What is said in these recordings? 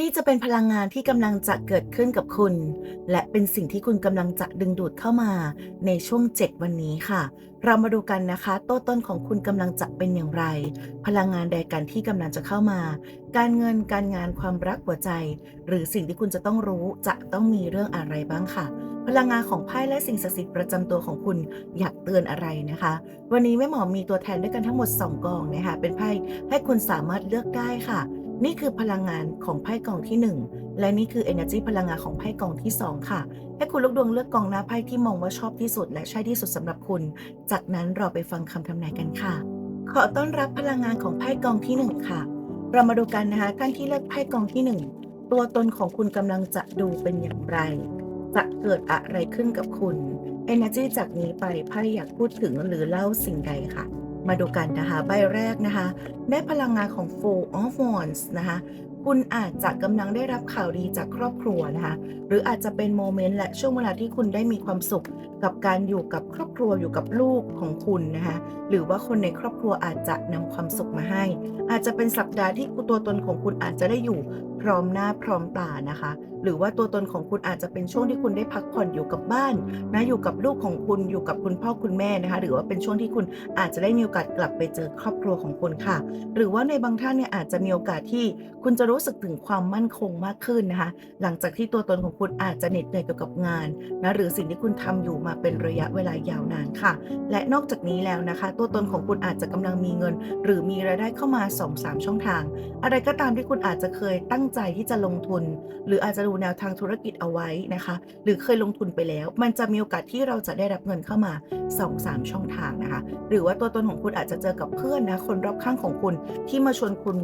นี่จะเป็นพลังงานที่กำลังจะเกิดขึ้นกับคุณ และเป็นสิ่งที่คุณกำลังจะดึงดูดเข้ามาในช่วง 7 วันนี้ค่ะ เรามาดูกันนะคะ โต้ต้นของคุณกำลังจะเป็นอย่างไร พลังงานใดกันที่กำลังจะเข้ามา การเงินการงานความรักหัวใจ หรือสิ่งที่คุณจะต้องรู้จะต้องมีเรื่องอะไรบ้างค่ะ พลังงานของไพ่และสิ่งศักดิ์สิทธิ์ประจำตัวของคุณอยากเตือนอะไรนะคะ วันนี้แม่หมอมีตัวแทนด้วยกันทั้งหมด 2 กองนะคะเป็นไพ่ให้คุณสามารถเลือกได้ค่ะ นี่คือพลังงานของไพ่กองที่ 1 และนี่คือ Energy พลังงานของไพ่กองที่ 2 ค่ะ ให้คุณลูกดวงเลือกกองหน้าไพ่ที่มองว่าชอบที่สุด และใช่ที่สุดสำหรับคุณ จากนั้นเราไปฟังคำทำนายกันค่ะ ขอต้อนรับพลังงานของไพ่กองที่ 1 ค่ะ เรามาดูกันนะคะท่านที่เลือกไพ่กองที่ 1 ตัวตนของคุณกำลังจะดูเป็นอย่างไร จะเกิดอะไรขึ้นกับคุณ Energy จากนี้ไปไพ่อยากพูดถึงหรือเล่าสิ่งใดค่ะ มาดูกันนะคะ ใบแรกนะคะ ได้พลังงานของ Four of Wands นะคะคุณอาจจะกำลังได้รับข่าวดีจากครอบครัวนะคะ หรืออาจจะเป็นโมเมนต์และช่วงเวลาที่คุณได้มีความสุข กับการอยู่กับครอบครัวอยู่กับลูกของคุณนะคะ หรือว่าคนในครอบครัวอาจจะนำความสุขมาให้ อาจจะเป็นสัปดาห์ที่ตัวตนของคุณอาจจะได้อยู่พร้อมหน้าพร้อมตานะคะ หรือว่าตัวตนของคุณอาจจะเป็นช่วงที่คุณได้พักผ่อนอยู่กับบ้านนะอยู่กับลูกของคุณอยู่กับคุณพ่อคุณแม่นะคะ หรือว่าเป็นช่วงที่คุณอาจจะได้มีโอกาสกลับไปเจอครอบครัวของคุณค่ะ หรือว่าในบางท่านเนี่ยอาจจะมีโอกาสที่คุณจะรู้สึกถึงความมั่นคงมากขึ้นนะคะ หลังจากที่ตัวตนของคุณอาจจะเหน็ดเหนื่อยเกี่ยวกับงานนะหรือสิ่งที่คุณทำอยู่มาเป็นระยะเวลายาวนานค่ะ และนอกจากนี้แล้วนะคะ ตัวตนของคุณอาจจะกำลังมีเงิน หรือมีรายได้เข้ามา 2-3 ช่องทาง อะไรก็ตามที่คุณอาจจะเคยตั้งใจที่จะลงทุน หรืออาจจะดูแนวทางธุรกิจเอาไว้นะคะ หรือเคยลงทุนไปแล้ว มันจะมีโอกาสที่เราจะได้รับเงินเข้ามา 2-3 ช่องทางนะคะ หรือว่าตัวตนของคุณอาจจะเจอกับเพื่อนนะคนรอบข้างของคุณที่มาชวนคุณ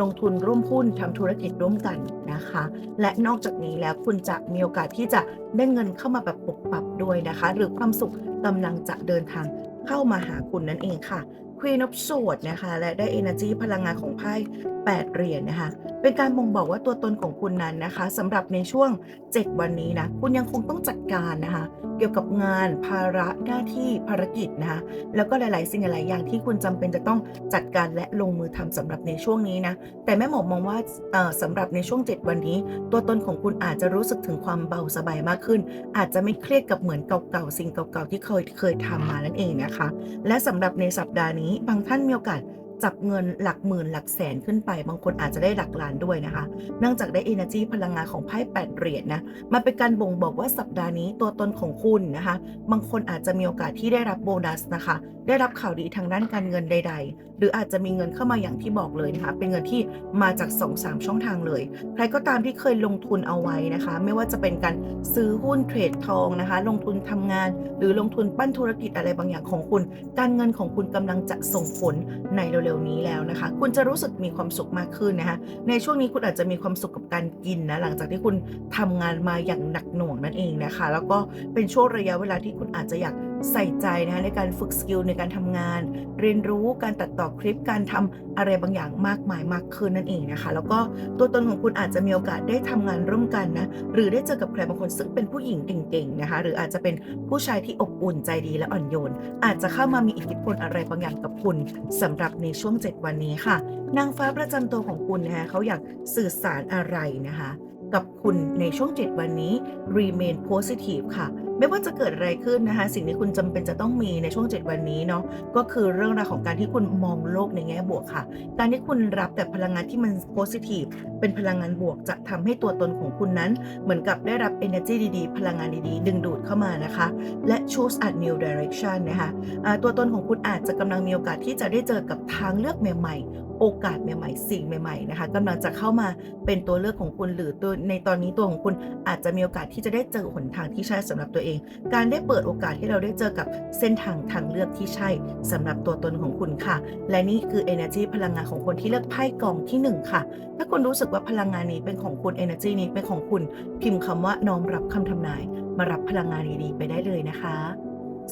ลงทุนร่วมหุ้นทำธุรกิจร่วมกันนะคะ และนอกจากนี้แล้วคุณจะมีโอกาสที่จะได้เงินเข้ามาแบบปกปับด้วยนะคะ หรือความสุขกำลังจะเดินทางเข้ามาหาคุณนั่นเองค่ะ Queen of Swords นะคะ และได้ Energy พลังงานของไพ่8เหรียญนะคะ เป็นการบ่งบอกว่าตัวตนของคุณนั้นนะคะสำหรับในช่วง 7 วันนี้นะ คุณยังคงต้องจัดการนะคะ เกี่ยวกับงานภาระหน้าที่ภารกิจนะคะแล้วก็หลาย ๆ สิ่งหลายๆอย่างที่คุณจำเป็นจะต้องจัดการและลงมือทำสำหรับในช่วงนี้นะแต่แม่หมอมองว่าเอ่อสำหรับในช่วง 7 วันนี้ ตัวตนของคุณอาจจะรู้สึกถึงความเบาสบายมากขึ้น อาจจะไม่เครียดกับเหมือนเก่าๆสิ่งเก่าๆที่เคยเคยทำมานั่นเองนะคะ และสำหรับในสัปดาห์นี้บางท่านมีโอกาส จับเงินหลักหมื่นหลักแสนขึ้นไป บางคนอาจจะได้หลักล้านด้วยนะคะ เนื่องจากได้ energy พลังงานของไพ่8เหรียญนะมันเป็นการบ่งบอกว่าสัปดาห์นี้ตัวตนของคุณนะคะ บางคนอาจจะมีโอกาสที่ได้รับโบนัสนะคะ ได้รับข่าวดีทางด้านการเงินใด ๆ หรืออาจจะมีเงินเข้ามาอย่างที่บอกเลยนะคะ เป็นเงินที่มาจาก 2-3 ช่องทางเลย ใครก็ตามที่เคยลงทุนเอาไว้นะคะ ไม่ว่าจะเป็นการซื้อหุ้นเทรดทองนะคะ ลงทุนทำงาน หรือลงทุนปั้นธุรกิจอะไรบางอย่างของคุณ การเงินของคุณกำลังจะส่งผลในเร็วๆนี้แล้วนะคะ คุณจะรู้สึกมีความสุขมากขึ้นนะคะในช่วงนี้คุณอาจจะมีความสุขกับการกินนะหลังจากที่คุณทำงานมาอย่างหนักหน่วงนั่นเองนะคะ แล้วก็เป็นช่วงระยะเวลาที่คุณอาจจะอยาก ใส่ใจนะคะในการฝึกสกิลในการทำงาน เรียนรู้การตัดต่อคลิปการทำอะไรบางอย่างมากมายมากขึ้นนั่นเองนะคะ แล้วก็ตัวตนของคุณอาจจะมีโอกาสได้ทำงานร่วมกันนะหรือได้เจอกับใครบางคนซึ่งเป็นผู้หญิงเก่งๆนะคะหรืออาจจะเป็นผู้ชายที่อบอุ่นใจดีและอ่อนโยน อาจจะเข้ามามีอิทธิพลอะไรบางอย่างกับคุณสำหรับในช่วง 7 วันนี้ค่ะ นางฟ้าประจำตัวของคุณนะคะเขาอยากสื่อสารอะไรนะคะ กับคุณในช่วง 7 วันนี้ remain positive ค่ะ ไม่ว่าจะเกิดอะไรขึ้นนะคะ สิ่งที่คุณจำเป็นจะต้องมีในช่วง 7 วันนี้เนาะก็คือเรื่องราวของการที่คุณมองโลกในแง่บวกค่ะ การที่คุณรับแต่พลังงานที่มัน positive เป็นพลังงานบวกจะทำให้ตัวตนของคุณนั้น เหมือนกับได้รับ energy ดีๆ พลังงานดีๆ ดึงดูดเข้ามานะคะ และ choose a new direction นะคะอ่าตัวตนของคุณอาจจะกำลังมีโอกาสที่จะได้เจอกับทางเลือกใหม่ๆ โอกาสใหม่ๆ สิ่งใหม่ๆนะคะกำลังจะเข้ามาเป็นตัวเลือกของคุณหรือตัวในตอนนี้ตัวของคุณอาจจะมีโอกาสที่จะได้เจอหนทางที่ใช่สำหรับตัวเอง การได้เปิดโอกาสให้เราได้เจอกับเส้นทางทางเลือกที่ใช่สำหรับตัวตนของคุณค่ะ และนี่คือ energy พลังงานของคนที่เลือกไพ่กองที่หนึ่งค่ะ ถ้าคุณรู้สึกว่าพลังงานนี้เป็นของคุณ energy นี้เป็นของคุณ พิมพ์คำว่าน้อมรับคำทำนาย มารับพลังงานดีๆไปได้เลยนะคะ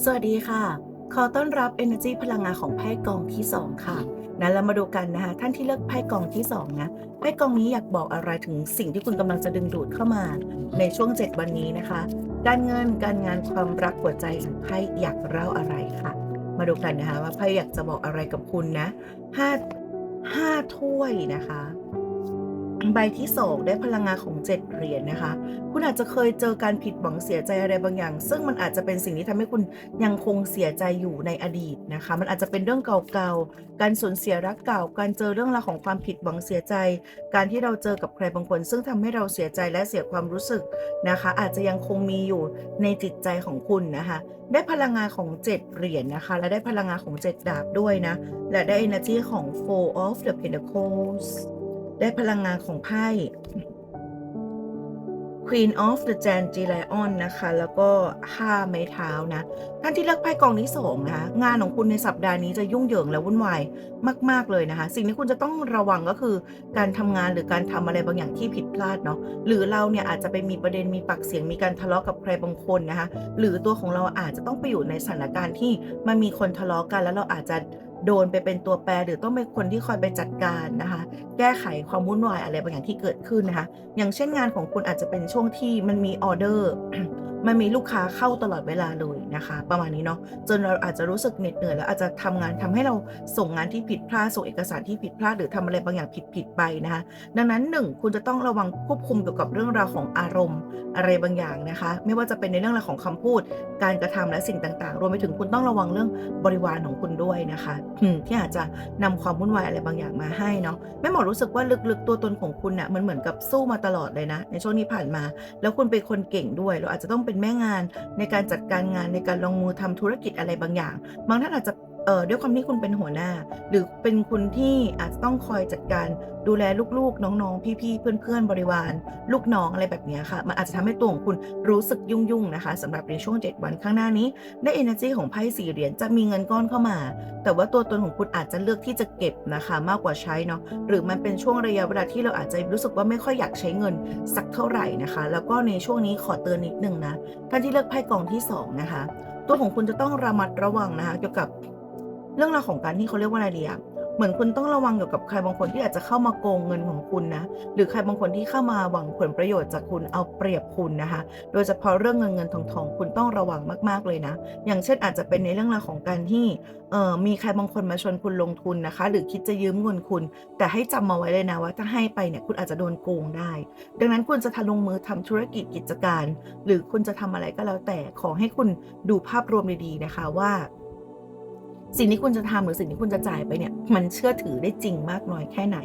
สวัสดีค่ะ ขอต้อนรับ Energy พลังงานของไพ่กองที่ 2 ค่ะ นะเรามาดูกันนะคะท่านที่เลือกไพ่กองที่2นะไพ่กองนี้อยากบอกอะไรถึงสิ่งที่คุณกำลังจะดึงดูดเข้ามา ในช่วง 7 วันนี้นะคะ การเงินการงานความรักหัวใจไพ่อยากเล่าอะไรค่ะ มาดูกันนะคะว่าไพ่อยากจะบอกอะไรกับคุณนะห้าห้าถ้วยนะคะ ใบที่ 2 ได้พลังงานของ 7 เหรียญนะคะ คุณอาจจะเคยเจอการผิดหวังเสียใจอะไรบางอย่าง ซึ่งมันอาจจะเป็นสิ่งที่ทำให้คุณยังคงเสียใจอยู่ในอดีตนะคะ มันอาจจะเป็นเรื่องเก่าๆ การสูญเสียรักเก่า การเจอเรื่องราวของความผิดหวังเสียใจ การที่เราเจอกับใครบางคน ซึ่งทำให้เราเสียใจและเสียความรู้สึกนะคะ อาจจะยังคงมีอยู่ในจิตใจของคุณนะคะ ได้พลังงานของ 7 เหรียญนะคะ และได้พลังงานของ 7 ดาบด้วยนะ และได้ energy ของ Four of the Pentacles ได้พลังงานของไพ่ Queen of the j a n g i l i o n นะคะ แล้วก็ห้าไม้เท้านะ ท่านที่เลือกไพ่กองที่สองนะคะ งานของคุณในสัปดาห์นี้จะยุ่งเหยิงและวุ่นวายมาก ๆ เลยนะคะ สิ่งที่คุณจะต้องระวังก็คือการทำงานหรือการทำอะไรบางอย่างที่ผิดพลาดเนาะ หรือเราเนี่ยอาจจะไปมีประเด็นมีปากเสียงมีการทะเลาะกับใครบางคนนะคะ หรือตัวของเราอาจจะต้องไปอยู่ในสถานการณ์ที่มันมีคนทะเลาะกันแล้วเราอาจจะ โดนไปเป็นตัวแปรหรือต้องเป็นคนที่คอยไปจัดการนะคะ แก้ไขความวุ่นวายอะไรบางอย่างที่เกิดขึ้นนะคะ อย่างเช่นงานของคุณอาจจะเป็นช่วงที่มันมีออเดอร์ มันมีลูกค้าเข้าตลอดเวลาเลยนะคะ ประมาณนี้เนาะจนเราอาจจะรู้สึกเหน็ดเหนื่อยแล้วอาจจะทำงานทำให้เราส่งงานที่ผิดพลาดส่งเอกสารที่ผิดพลาดหรือทำอะไรบางอย่างผิดผิดไปนะคะ ดังนั้นหนึ่งคุณจะต้องระวังควบคุมเกี่ยวกับเรื่องราวของอารมณ์อะไรบางอย่างนะคะ ไม่ว่าจะเป็นในเรื่องราวของคำพูด การกระทำและสิ่งต่างๆ รวมไปถึงคุณต้องระวังเรื่องบริวารของคุณด้วยนะคะที่อาจจะนำความวุ่นวายอะไรบางอย่างมาให้เนาะแม่หมอรู้สึกว่าลึกๆตัวตนของคุณน่ะมันเหมือนกับสู้มาตลอดเลยนะ ในช่วงที่ผ่านมา แล้วคุณเป็นคนเก่งด้วยเราอาจจะต้องเป็นแม่งาน ในการจัดการงานในการลงมือทำธุรกิจอะไรบางอย่าง บางท่านอาจจะ เอ่อด้วยความที่คุณเป็นหัวหน้า หรือเป็นคุณที่อาจจะต้องคอยจัดการดูแลลูกๆ น้องๆ พี่ๆ เพื่อนๆ บริวาร ลูกน้องอะไรแบบนี้ค่ะ มันอาจจะทำให้ตัวของคุณรู้สึกยุ่งๆ นะคะสำหรับในช่วง 7 วันข้างหน้านี้ ได้ energy ของไพ่สี่เหรียญจะมีเงินก้อนเข้ามา แต่ว่าตัวตนของคุณอาจจะเลือกที่จะเก็บนะคะ มากกว่าใช้เนาะ หรือมันเป็นช่วงระยะเวลาที่เราอาจจะรู้สึกว่าไม่ค่อยอยากใช้เงินสักเท่าไหร่นะคะ แล้วก็ในช่วงนี้ขอเตือนนิดนึงนะ ท่านที่เลือกไพ่กองที่สองนะคะ ตัวของคุณจะต้องระมัดระวังนะคะ เกี่ยวกับ เรื่องราวของการที่เขาเรียกว่าอะไรดีอะเหมือนคุณต้องระวังเกี่ยวกับใครบางคนที่อาจจะเข้ามาโกงเงินของคุณนะ หรือใครบางคนที่เข้ามาหวังผลประโยชน์จากคุณเอาเปรียบคุณนะคะ โดยเฉพาะเรื่องเงินเงินทองทองคุณต้องระวังมากๆเลยนะ อย่างเช่นอาจจะเป็นในเรื่องราวของการที่เอ่อมีใครบางคนมาชวนคุณลงทุนนะคะ หรือคิดจะยืมเงินคุณ แต่ให้จำมาไว้เลยนะว่าถ้าให้ไปเนี่ยคุณอาจจะโดนโกงได้ ดังนั้นคุณจะทะลงมือทำธุรกิจกิจการ หรือคุณจะทำอะไรก็แล้วแต่ขอให้คุณดูภาพรวมดีๆนะคะว่า สิ่งที่คุณจะทำหรือสิ่งที่คุณจะจ่ายไปเนี่ย มันเชื่อถือได้จริงมากน้อยแค่ไหน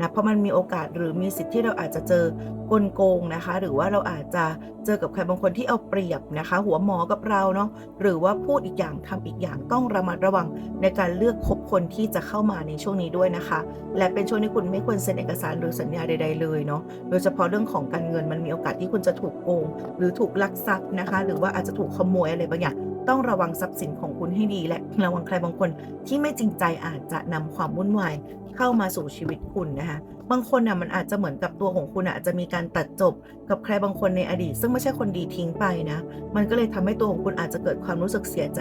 นะเพราะมันมีโอกาสหรือมีสิทธิ์ที่เราอาจจะเจอกลโกงนะคะ หรือว่าเราอาจจะเจอกับใครบางคนที่เอาเปรียบนะคะ หัวหมอกับเราเนาะหรือว่าพูดอีกอย่างทำอีกอย่างต้องระมัดระวังในการเลือกคบคนที่จะเข้ามาในช่วงนี้ด้วยนะคะ และเป็นช่วงที่คุณไม่ควรเซ็นเอกสารหรือสัญญาใด ๆ เลยเนาะโดยเฉพาะเรื่องของการเงินมันมีโอกาสที่คุณจะถูกโกง หรือถูกลักทรัพย์นะคะ หรือว่าอาจจะถูกขโมยอะไรบางอย่าง ต้องระวังทรัพย์สินของคุณให้ดี และระวังใครบางคนที่ไม่จริงใจอาจจะนำความวุ่นวายเข้ามาสู่ชีวิตคุณนะคะบางคนน่ะมันอาจจะเหมือนกับตัวของคุณอาจจะมีการตัดจบกับใครบางคนในอดีต ซึ่งไม่ใช่คนดีทิ้งไปนะมันก็เลยทำให้ตัวของคุณอาจจะเกิดความรู้สึกเสียใจ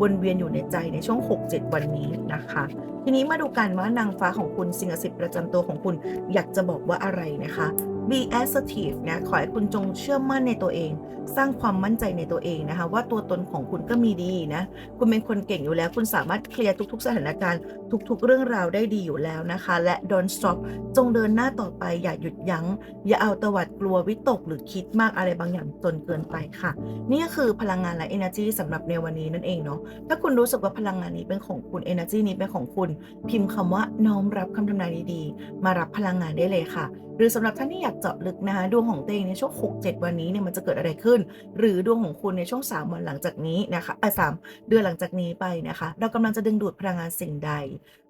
วนเวียนอยู่ในใจในช่วง 6-7 วันนี้นะคะ ทีนี้มาดูกันว่านางฟ้าของคุณสิ่งศักดิ์สิทธิ์ประจำตัวของคุณอยากจะบอกว่าอะไรนะคะ be assertive นะขอให้คุณจงเชื่อมั่นในตัวเอง สร้างความมั่นใจในตัวเองนะคะ ว่าตัวตนของคุณก็มีดีนะ คุณเป็นคนเก่งอยู่แล้ว คุณสามารถเคลียร์ทุก ๆ สถานการณ์ ทุก ๆ เรื่องราวได้ดีอยู่แล้วนะคะ และ don't stop จงเดินหน้าต่อไปอย่าหยุดยัง้ง อย่าเอาตวัดกลัววิตกหรือคิดมากอะไรบางอย่างจนเกินไปค่ะ นี่ก็คือพลังงานและ energy สำหรับในวันนี้นั่นเองเนาะถ้าคุณรู้สึกว่าพลังงานนี้เป็นของคุณ energy นี้เป็นของคุณ พิมพ์คำว่าน้อมรับคำทำนายดีๆ มารับพลังงานได้เลยค่ะ หรือสำหรับท่านที่อยากเจาะลึกนะคะดวงของตัวเองในช่วง 6-7 วันนี้เนี่ยมันจะเกิดอะไรขึ้น หรือดวงของคุณในช่วง 3 วันหลังจากนี้นะคะอ่สามเดือนหลังจากนี้ไปนะคะ เรากำลังจะดึงดูดพลังงานสิ่งใด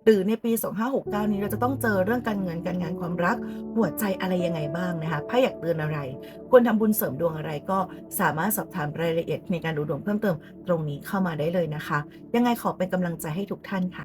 หรือในปี 2569 นี้เราจะต้องเจอเรื่องการเงินการงานความรักหัวใจอะไรยังไงบ้างนะคะถ้าอยากเตือนอะไร ควรทำบุญเสริมดวงอะไรก็สามารถสอบถามรายละเอียดในการดูดวงเพิ่มเติมตรงนี้เข้ามาได้เลยนะคะ ยังไงขอเป็นกำลังใจให้ทุกท่านค่ะ